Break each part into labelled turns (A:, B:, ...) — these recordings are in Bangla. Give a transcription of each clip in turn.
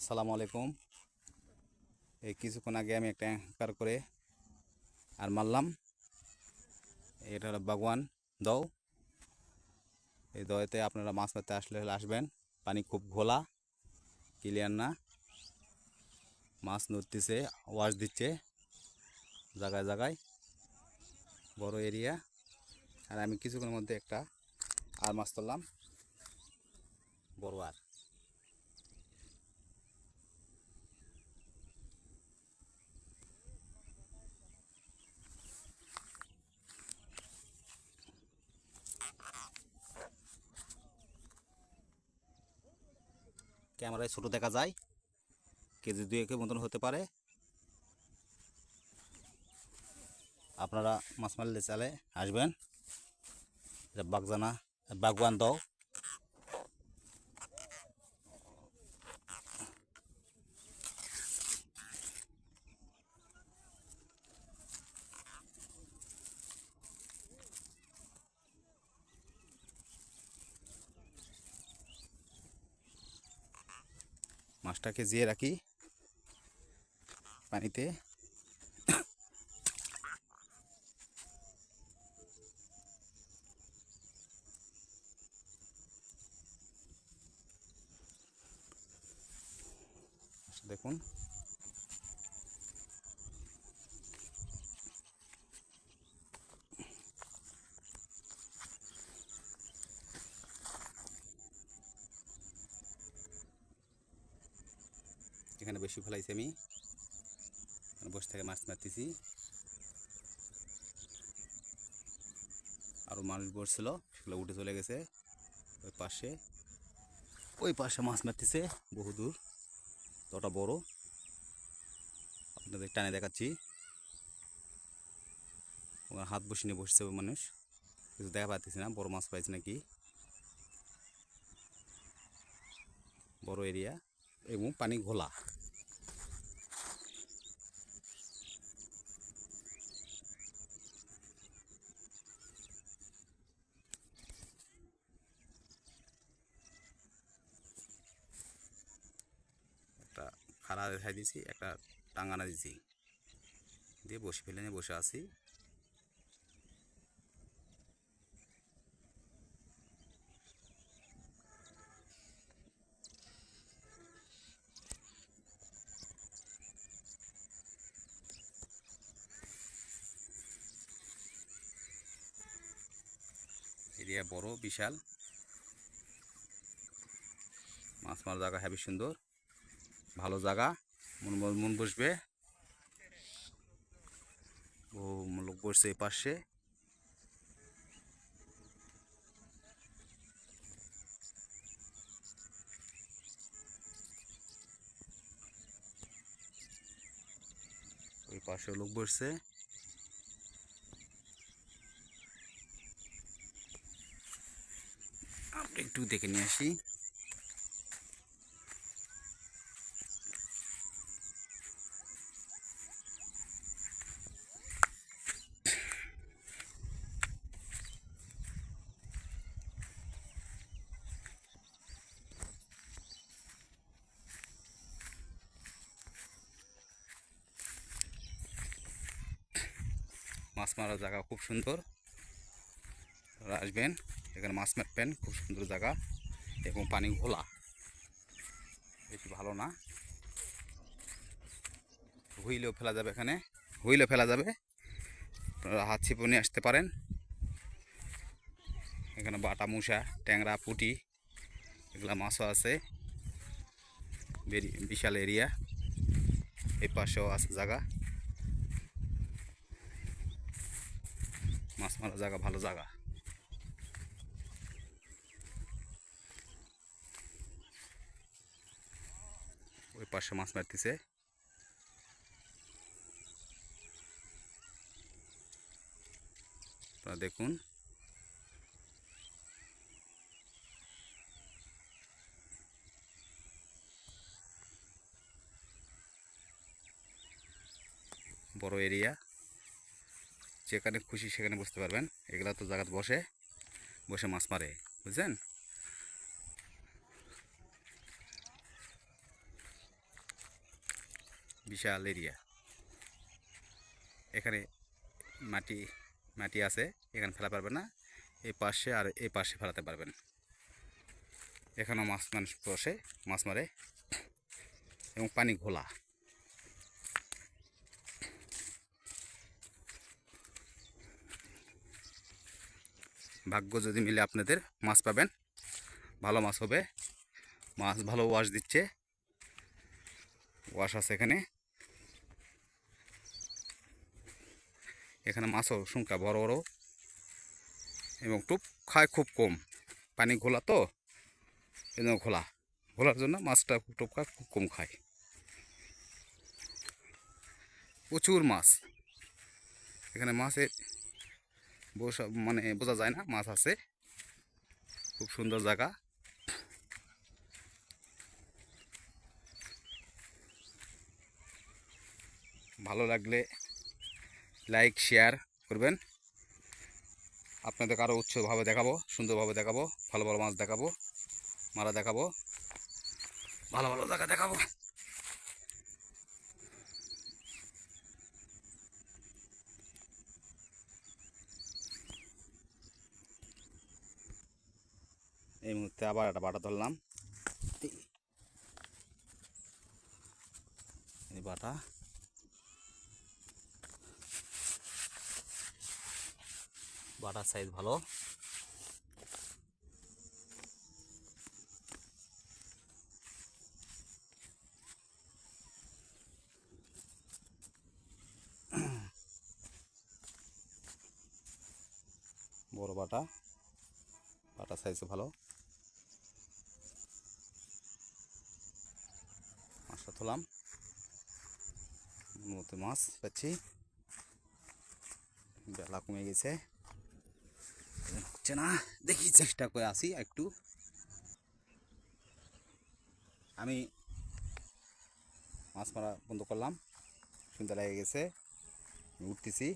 A: আসসালামু আলাইকুম। এই কিছুক্ষণ আগে আমি একটা অ্যাঙ্কার করে আর মারলাম। এটা হলো বাগওয়ান দৌ এই দৌতে আপনারা মাছ মারতে আসলে আসবেন। পানি খুব ঘোলা, ক্লিয়ার না। মাছ নড়তেছে ওয়াশ দিচ্ছে জায়গায় জায়গায়, বড় এরিয়া। আর আমি কিছুক্ষণের মধ্যে একটা আর মাছ তুললাম বড় আর। ক্যামেরায় ছোট দেখা যায়। কেজি দুয়েকের মতন হতে পারে। আপনারা মাছ মারলে চালে আসবেন। এটা বাগজানা, বাগওয়ান দাও মাছটাকে জিয়ে রাখি। পানিতে। দেখুন। এখানে বেশি ফেলাইছি আমি। বসে থেকে মাছ মারতেছি। আরও মানুষ বসছিল, সেগুলো উঠে চলে গেছে ওই পাশে। ওই পাশে মাছ মারতেছে, বহু দূর তটা বড়। আপনাদের টানে দেখাচ্ছি। ওখানে হাত বসে নিয়ে বসছে ওই মানুষ। কিছু দেখা পাচ্ছি না, বড় মাছ পাইছে নাকি। বড় এরিয়া এবং পানি ঘোলা একটা খাড়া দেখাই দিয়েছি, একটা টাঙ্গানা দিয়েছি। দিয়ে বসে ফেলে নিয়ে বসে আছি। এরিয়া বড়, বিশাল। মাছ মারার জায়গা হেবি সুন্দর। ভালো জায়গা, মন মন বসবে। ও, লোক বসছে এই পাশে। ওই পাশে লোক বসছে। একটু দেখে নিয়ে আসি। মাছ মারার জায়গা খুব সুন্দর। আসবেন, এখানে মাছ মারবেন, খুব সুন্দর জায়গা। এবং পানি ঘোলা। বেশি ভালো না। হুইলেও ফেলা যাবে এখানে। হুইলেও ফেলা যাবে। আপনারা হাত ছিপে নিয়ে আসতে পারেন। এখানে বাটা মুসা, ট্যাংরা, পুটি, এগুলা মাছও আছে। বিশাল এরিয়া। এই পাশেও আছে জায়গা। মাছ মারা জায়গা ভালো জায়গা। ওই পাশে মাছ মারতেছে। আপনারা দেখুন বড় এরিয়া যেখানে খুশি সেখানে বসতে পারবেন। এগুলা তো জায়গাতে বসে বসে মাছ মারে, বুঝছেন? বিশাল এরিয়া। এখানে মাটি মাটি আছে, এখানে ফেলা পারবেন না। এই পাশে আর এই পাশে ফেলাতে পারবেন। এখানেও মাছ মানুষ বসে, মাছ মারে, এবং পানি ঘোলা। ভাগ্য যদি মিলে আপনাদের মাছ পাবেন, ভালো মাছ হবে। মাছ ভালো ওয়াশ দিচ্ছে। ওয়াশ আছে এখানে। এখানে মাছও সংখ্যা বড় বড় এবং টুপ খায় খুব কম। পানি ঘোলা তো এই জন্য ঘোলা। ঘোলার জন্য মাছটা টুপ খায়, খুব কম খায়। প্রচুর মাছ। এখানে মাছের মানে বোঝা যায় না, মাছ আছে। খুব সুন্দর জায়গা। ভালো লাগলে লাইক, শেয়ার করবেন। আপনাদের আরও উৎসভাবে দেখাবো, সুন্দরভাবে দেখাবো, ভালো ভালো মাছ দেখাবো, মারা দেখাবো, ভালো ভালো জায়গা দেখাবো। এই মুহূর্তে আবার একটা বাটা ধরলাম। এই বাটা। বাটার সাইজ ভালো। বড় বাটা। বাটা সাইজ ভালো মাছটা তোলাম। মতো মাছ পাচ্ছি। বেলা কমে গেছে। হচ্ছে না। দেখি চেষ্টা করে আসি একটু। আমি মাছ মারা বন্ধ করলাম। সন্ধ্যা লেগে গেছে। উঠতেছি।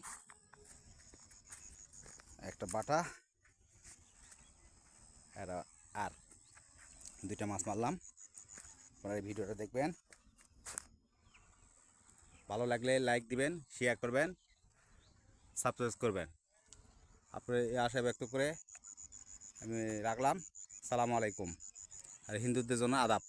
A: একটা বাটা। আর। দুইটা মাছ মারলাম। আপনারা ভিডিওটা দেখবেন। ভালো লাগলে লাইক দিবেন শেয়ার করবেন সাবস্ক্রাইব করবেন। আপনার এই আশা ব্যক্ত করে আমি রাখলাম। সালামু আলাইকুম। আর হিন্দুদের জন্য আদাব।